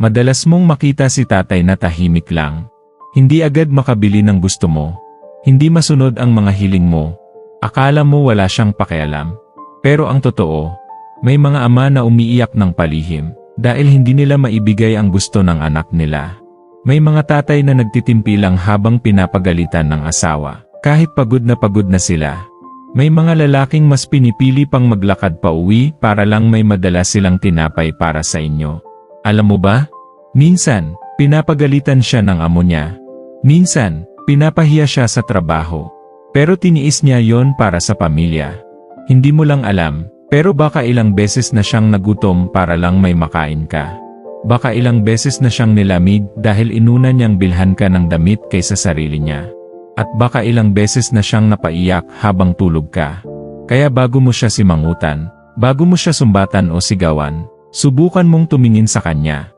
Madalas mong makita si tatay na tahimik lang. Hindi agad makabili ng gusto mo. Hindi masunod ang mga hiling mo. Akala mo wala siyang pakialam. Pero ang totoo, may mga ama na umiiyak ng palihim dahil hindi nila maibigay ang gusto ng anak nila. May mga tatay na nagtitimpi lang habang pinapagalitan ng asawa, kahit pagod na pagod na sila. May mga lalaking mas pinipili pang maglakad pa uwi para lang may madala silang tinapay para sa inyo. Alam mo ba? Minsan, pinapagalitan siya ng amo niya. Minsan, pinapahiya siya sa trabaho. Pero tiniis niya yon para sa pamilya. Hindi mo lang alam, pero baka ilang beses na siyang nagutom para lang may makain ka. Baka ilang beses na siyang nilamig dahil inuna niyang bilhan ka ng damit kaysa sarili niya. At baka ilang beses na siyang napaiyak habang tulog ka. Kaya bago mo siya simangutan, bago mo siya sumbatan o sigawan, subukan mong tumingin sa kanya.